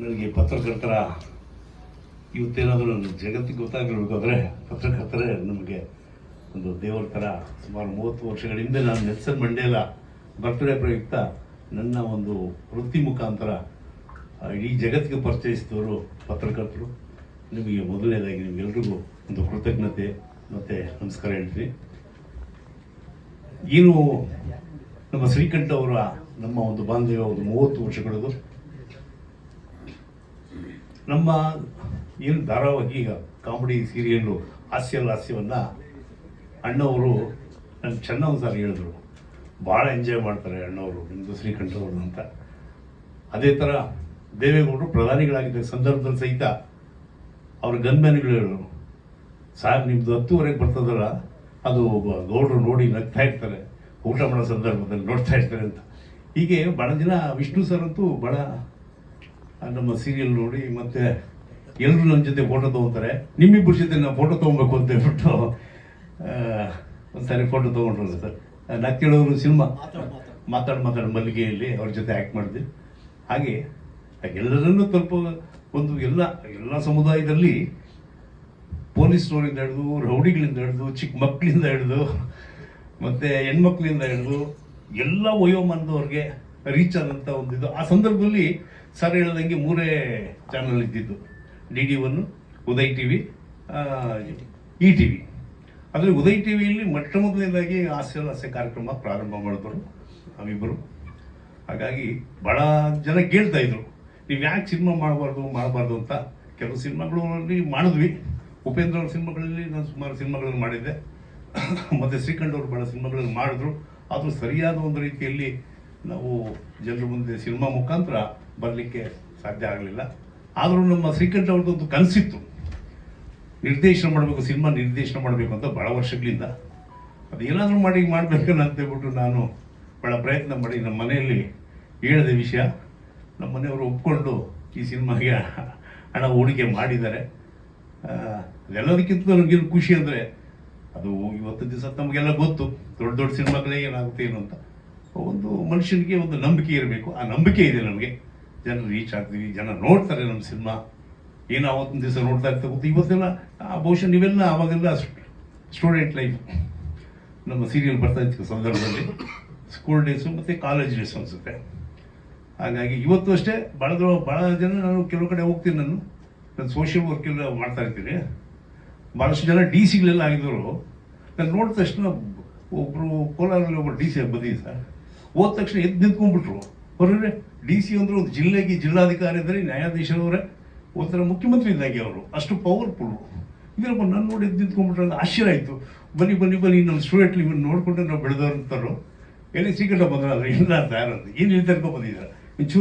ನನಗೆ ಪತ್ರಕರ್ತರ ಇವತ್ತೇನಾದರೂ ನನ್ನ ಜಗತ್ತಿಗೆ ಗೊತ್ತಾಗಿರ್ಬೇಕಾದ್ರೆ ಪತ್ರಕರ್ತರೇ ನಮಗೆ ಒಂದು ದೇವರ ಥರ ಸುಮಾರು ಮೂವತ್ತು ವರ್ಷಗಳ ಹಿಂದೆ ನಾನು ನೆಲ್ಸನ್ ಮಂಡೇಲ ಬರ್ತ್ಡೇ ಪ್ರಯುಕ್ತ ನನ್ನ ಒಂದು ವೃತ್ತಿ ಮುಖಾಂತರ ಇಡೀ ಜಗತ್ತಿಗೆ ಪರಿಚಯಿಸಿದವರು ಪತ್ರಕರ್ತರು. ನಿಮಗೆ ಮೊದಲನೇದಾಗಿ ನಿಮಗೆಲ್ರಿಗೂ ಒಂದು ಕೃತಜ್ಞತೆ ಮತ್ತು ನಮಸ್ಕಾರ ಹೇಳ್ತೀನಿ. ಏನು ನಮ್ಮ ಶ್ರೀಕಂಠ ಅವರ ನಮ್ಮ ಒಂದು ಬಾಂಧವ್ಯ ಒಂದು ಮೂವತ್ತು ವರ್ಷಗಳದು. ನಮ್ಮ ಏನು ಧಾರಾವಾಹಿ ಈಗ ಕಾಮಿಡಿ ಸೀರಿಯಲ್ಲು ಹಾಸ್ಯ ಹಾಸ್ಯವನ್ನು ಅಣ್ಣವರು ನನ್ನ ಚೆನ್ನವ್ ಸರ್ ಹೇಳಿದ್ರು. ಭಾಳ ಎಂಜಾಯ್ ಮಾಡ್ತಾರೆ ಅಣ್ಣವರು ನಿಮ್ಮದು ಶ್ರೀಕಂಠ ಅವರು ಅಂತ. ಅದೇ ಥರ ದೇವೇಗೌಡರು ಪ್ರಧಾನಿಗಳಾಗಿದ್ದ ಸಂದರ್ಭದಲ್ಲಿ ಸಹಿತ ಅವ್ರ ಗನ್ಮ್ಯಾನ್ಗಳು ಹೇಳಿದ್ರು. ಸಾರ್ ನಿಮ್ದು ಹತ್ತುವರೆಗೆ ಬರ್ತದಲ್ಲ, ಅದು ಗೌಡರು ನೋಡಿ ನಗ್ತಾ ಇರ್ತಾರೆ, ಊಟ ಮಾಡೋ ಸಂದರ್ಭದಲ್ಲಿ ನೋಡ್ತಾ ಇರ್ತಾರೆ ಅಂತ. ಹೀಗೆ ಭಾಳ ಜನ ವಿಷ್ಣು ಸರ್ ಅಂತೂ ಭಾಳ ನಮ್ಮ ಸೀರಿಯಲ್ ನೋಡಿ, ಮತ್ತೆ ಎಲ್ಲರೂ ನನ್ನ ಜೊತೆ ಫೋಟೋ ತೊಗೊತಾರೆ. ನಿಮ್ಮಿಬ್ಬರ ಜೊತೆ ನಾವು ಫೋಟೋ ತೊಗೊಬೇಕು ಅಂತ ಹೇಳ್ಬಿಟ್ಟು ಒಂದ್ಸಾರಿ ಫೋಟೋ ತಗೊಂಡ್ರು ಸರ್. ನಾ ಕೇಳೋರು ಸಿನಿಮಾ ಮಾತಾಡಿ ಮಾತಾಡಿ ಮಲ್ಲಿಗೆಯಲ್ಲಿ ಅವ್ರ ಜೊತೆ ಆ್ಯಕ್ಟ್ ಮಾಡಿದ್ವಿ. ಹಾಗೆ, ಎಲ್ಲರನ್ನೂ ತಲುಪ ಒಂದು ಎಲ್ಲ ಎಲ್ಲ ಸಮುದಾಯದಲ್ಲಿ ಪೊಲೀಸ್ನವರಿಂದ ಹಿಡಿದು, ರೌಡಿಗಳಿಂದ ಹಿಡಿದು, ಚಿಕ್ಕ ಮಕ್ಕಳಿಂದ ಹಿಡಿದು, ಮತ್ತೆ ಹೆಣ್ಮಕ್ಳಿಂದ ಹಿಡಿದು, ಎಲ್ಲ ವಯೋಮಾನದವ್ರಿಗೆ ರೀಚ್ ಆದಂಥ ಒಂದು ಆ ಸಂದರ್ಭದಲ್ಲಿ ಸರ್ ಹೇಳ್ದಂಗೆ ಮೂರೇ ಚಾನಲ್ ಇದ್ದಿದ್ದು. D D one Uday T V E T V. ಅದರಲ್ಲಿ ಉದಯ್ ಟಿ ವಿಯಲ್ಲಿ ಮೊಟ್ಟ ಮೊದಲನೇದಾಗಿ ಹಾಸ್ಯ ಹಾಸ್ಯ ಕಾರ್ಯಕ್ರಮ ಪ್ರಾರಂಭ ಮಾಡಿದ್ರು ನಾವಿಬ್ಬರು ಹಾಗಾಗಿ ಭಾಳ ಜನ ಕೇಳ್ತಾ ಇದ್ರು, ನೀವು ಯಾಕೆ ಸಿನಿಮಾ ಮಾಡಬಾರ್ದು ಮಾಡಬಾರ್ದು ಅಂತ? ಕೆಲವು ಸಿನಿಮಾಗಳಲ್ಲಿ ಮಾಡಿದ್ವಿ. ಉಪೇಂದ್ರ ಅವ್ರ ಸಿನಿಮಾಗಳಲ್ಲಿ ನಾನು ಸುಮಾರು ಸಿನಿಮಾಗಳನ್ನು ಮಾಡಿದ್ದೆ. ಮತ್ತು ಶ್ರೀಕಂಠ ಅವರು ಭಾಳ ಸಿನಿಮಾಗಳನ್ನು ಮಾಡಿದ್ರು. ಆದರೂ ಸರಿಯಾದ ಒಂದು ರೀತಿಯಲ್ಲಿ ನಾವು ಜನರ ಮುಂದೆ ಸಿನಿಮಾ ಮುಖಾಂತರ ಬರಲಿಕ್ಕೆ ಸಾಧ್ಯ ಆಗಲಿಲ್ಲ. ಆದರೂ ನಮ್ಮ ಶ್ರೀಕಂಠ ಅವ್ರದ್ದೊಂದು ಕನಸಿತ್ತು. ನಿರ್ದೇಶನ ಮಾಡಬೇಕು, ಸಿನಿಮಾ ನಿರ್ದೇಶನ ಮಾಡಬೇಕು ಅಂತ ಭಾಳ ವರ್ಷಗಳಿಂದ. ಅದು ಏನಾದರೂ ಮಾಡಿ ಮಾಡಬೇಕು ಅಂತ ಹೇಳ್ಬಿಟ್ಟು ನಾನು ಭಾಳ ಪ್ರಯತ್ನ ಮಾಡಿ ನಮ್ಮ ಮನೆಯಲ್ಲಿ ಹೇಳಿದ ವಿಷಯ. ನಮ್ಮ ಮನೆಯವರು ಒಪ್ಕೊಂಡು ಈ ಸಿನಿಮಾಗೆ ಹಣ ಹೂಡಿಕೆ ಮಾಡಿದ್ದಾರೆ. ಅದೆಲ್ಲದಕ್ಕಿಂತ ನನಗೇನು ಖುಷಿ ಅಂದರೆ, ಅದು ಇವತ್ತು ದಿವಸ ನಮಗೆಲ್ಲ ಗೊತ್ತು, ದೊಡ್ಡ ದೊಡ್ಡ ಸಿನಿಮಾಗಳೇ ಏನಾಗುತ್ತೆ ಏನು ಅಂತ. ಒಂದು ಮನುಷ್ಯನಿಗೆ ಒಂದು ನಂಬಿಕೆ ಇರಬೇಕು. ಆ ನಂಬಿಕೆ ಇದೆ ನಮಗೆ. ಜನರು ರೀಚ್ ಆಗ್ತೀವಿ, ಜನ ನೋಡ್ತಾರೆ ನಮ್ಮ ಸಿನಿಮಾ. ಏನು ಅವತ್ತಿನ ದಿವಸ ನೋಡ್ತಾ ಇರ್ತಾ ಗೊತ್ತು ಇವತ್ತೆಲ್ಲ ಬಹುಶಃ ನೀವೆಲ್ಲ ಆವಾಗೆಲ್ಲ ಸ್ಟೂಡೆಂಟ್ ಲೈಫ್ ನಮ್ಮ ಸೀರಿಯಲ್ ಬರ್ತಾ ಇತ್ತು ಸಂದರ್ಭದಲ್ಲಿ. ಸ್ಕೂಲ್ ಡೇಸು ಮತ್ತು ಕಾಲೇಜ್ ಡೇಸ್ ಅನಿಸುತ್ತೆ. ಹಾಗಾಗಿ ಇವತ್ತು ಅಷ್ಟೇ ಭಾಳ ಭಾಳ ಜನ ನಾನು ಕೆಲವು ಕಡೆ ಹೋಗ್ತೀನಿ ನಾನು. ನಾನು ಸೋಷಿಯಲ್ ವರ್ಕೆಲ್ಲ ಮಾಡ್ತಾ ಇರ್ತೀನಿ. ಭಾಳಷ್ಟು ಜನ ಡಿ ಸಿಗಳೆಲ್ಲ ಆಗಿದ್ರು. ನಾನು ನೋಡಿದ ತಕ್ಷಣ ಒಬ್ಬರು ಕೋಲಾರಲ್ಲಿ ಒಬ್ಬರು ಡಿ ಸಿ ಬಂದಿದ್ದೀನಿ ಸರ್ ಹೋದ ತಕ್ಷಣ ಎದ್ದು ನಿಂತ್ಕೊಂಡ್ಬಿಟ್ರು. ಹೊರಗಡೆ ಡಿ ಸಿ ಅಂದ್ರೆ ಒಂದು ಜಿಲ್ಲೆಗೆ ಜಿಲ್ಲಾಧಿಕಾರಿ ಇದ್ದರೆ ನ್ಯಾಯಾಧೀಶರವರೇ ಒಂಥರ ಮುಖ್ಯಮಂತ್ರಿ ಇದ್ದಾಗೆ ಅವರು. ಅಷ್ಟು ಪವರ್ಫುಲ್ಲು ಇದರಪ್ಪ ನಾನು ನೋಡಿ ನಿಂತ್ಕೊಂಡ್ಬಿಟ್ರೆ ಆಶ್ಚರ್ಯ ಆಯಿತು. ಬನ್ನಿ ಬನ್ನಿ ಬನ್ನಿ ನಮ್ಮ ಸ್ಟೂಡೆಂಟ್ ಇವನ್ನ ನೋಡಿಕೊಂಡು ನಾವು ಬೆಳೆದವ್ರು ಅಂತಾರು ಎಲ್ಲಿ ಸೀಕ್ರೆಟ್ ಬಂದ್ರಲ್ಲ ಇಲ್ಲ ಅಂತ ಯಾರಂತ ಏನು ಇಲ್ಲಿ ತನಕ ಬಂದಿದ್ದಾರೆ.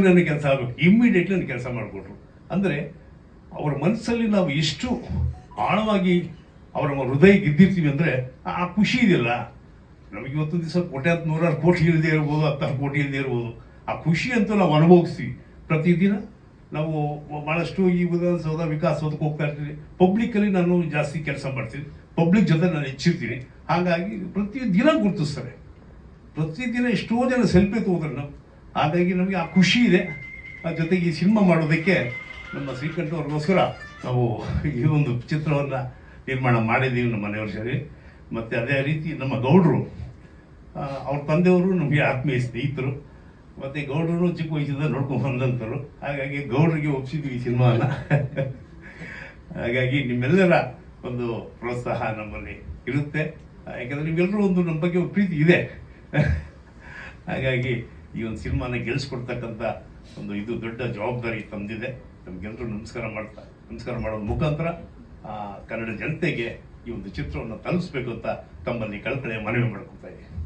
ನನಗೆ ಕೆಲಸ ಆಗಬೇಕು. ಇಮ್ಮಿಡಿಯೇಟ್ಲಿ ನನಗೆ ಕೆಲಸ ಮಾಡಿಕೊಟ್ರು ಅಂದರೆ ಅವರ ಮನಸ್ಸಲ್ಲಿ ನಾವು ಎಷ್ಟು ಆಳವಾಗಿ ಅವರ ಹೃದಯ ಗೆದ್ದಿರ್ತೀವಿ ಅಂದರೆ ಆ ಖುಷಿ ಇದೆಯಲ್ಲ. ನಮಗೆ ಇವತ್ತು ದಿವಸ ಕೋಟ್ಯಾಂತ ನೂರಾರು ಕೋಟಿ ಇಲ್ಲದೆ ಇರ್ಬೋದು, ಹತ್ತಾರು ಕೋಟಿ ಇಲ್ಲದೆ ಇರ್ಬೋದು. ಆ ಖುಷಿ ಅಂತ ನಾವು ಅನುಭವಿಸಿ ಪ್ರತಿದಿನ ನಾವು ಭಾಳಷ್ಟು ಈ ವಿಧಾನಸೌಧ ವಿಕಾಸೌಧಕ್ಕೆ ಹೋಗ್ತಾ ಇರ್ತೀನಿ ಪಬ್ಲಿಕಲ್ಲಿ ನಾನು ಜಾಸ್ತಿ ಕೆಲಸ ಮಾಡ್ತೀನಿ. ಪಬ್ಲಿಕ್ ಜೊತೆ ನಾನು ಹೆಚ್ಚಿರ್ತೀನಿ. ಹಾಗಾಗಿ ಪ್ರತಿ ದಿನ ಗುರುತಿಸ್ತಾರೆ. ಪ್ರತಿದಿನ ಎಷ್ಟೋ ಜನ ಸೆಲ್ಫಿ ತಗೋತಾರೆ ನಾವು. ಹಾಗಾಗಿ ನಮಗೆ ಆ ಖುಷಿ ಇದೆ. ಆ ಜೊತೆಗೆ ಈ ಸಿನಿಮಾ ಮಾಡೋದಕ್ಕೆ ನಮ್ಮ ಶ್ರೀಕಂಠ ಅವ್ರಿಗೋಸ್ಕರ ನಾವು ಈ ಒಂದು ಚಿತ್ರವನ್ನು ನಿರ್ಮಾಣ ಮಾಡಿದ್ದೀವಿ ನಮ್ಮ ಮನೆಯವ್ರ ಸೇರಿ ಮತ್ತು ಅದೇ ರೀತಿ ನಮ್ಮ ಗೌಡರು ಅವ್ರ ತಂದೆಯವರು ನಮಗೆ ಆತ್ಮೀಯ ಸ್ನೇಹಿತರು. ಮತ್ತು ಗೌಡರು ಚಿಕ್ಕ ವಯಸ್ಸಿಂದ ನೋಡ್ಕೊಂಡು ಬಂದಂತರು ಹಾಗಾಗಿ ಗೌಡರಿಗೆ ಒಪ್ಪಿಸಿದ್ವಿ ಈ ಸಿನಿಮಾನ. ಹಾಗಾಗಿ ನಿಮ್ಮೆಲ್ಲರ ಒಂದು ಪ್ರೋತ್ಸಾಹ ನಮ್ಮಲ್ಲಿ ಇರುತ್ತೆ. ಯಾಕಂದರೆ ನಿಮ್ಗೆಲ್ಲರೂ ಒಂದು ನಮ್ಮ ಬಗ್ಗೆ ಪ್ರೀತಿ ಇದೆ. ಹಾಗಾಗಿ ಈ ಒಂದು ಸಿನಿಮಾನ ಗೆಲ್ಲಿಸ್ಕೊಡ್ತಕ್ಕಂಥ ಒಂದು ಇದು ದೊಡ್ಡ ಜವಾಬ್ದಾರಿ ತಂದಿದೆ ನಮಗೆಲ್ಲರೂ ನಮಸ್ಕಾರ ಮಾಡ್ತಾ, ನಮಸ್ಕಾರ ಮಾಡೋ ಮುಖಾಂತರ ಕನ್ನಡ ಜನತೆಗೆ ಈ ಒಂದು ಚಿತ್ರವನ್ನು ತಲುಪಿಸ್ಬೇಕು ಅಂತ ತಮ್ಮಲ್ಲಿ ಕಳ್ಕಳೆ ಮನವಿ ಮಾಡ್ಕೊತಾ ಇದ್ದೀನಿ.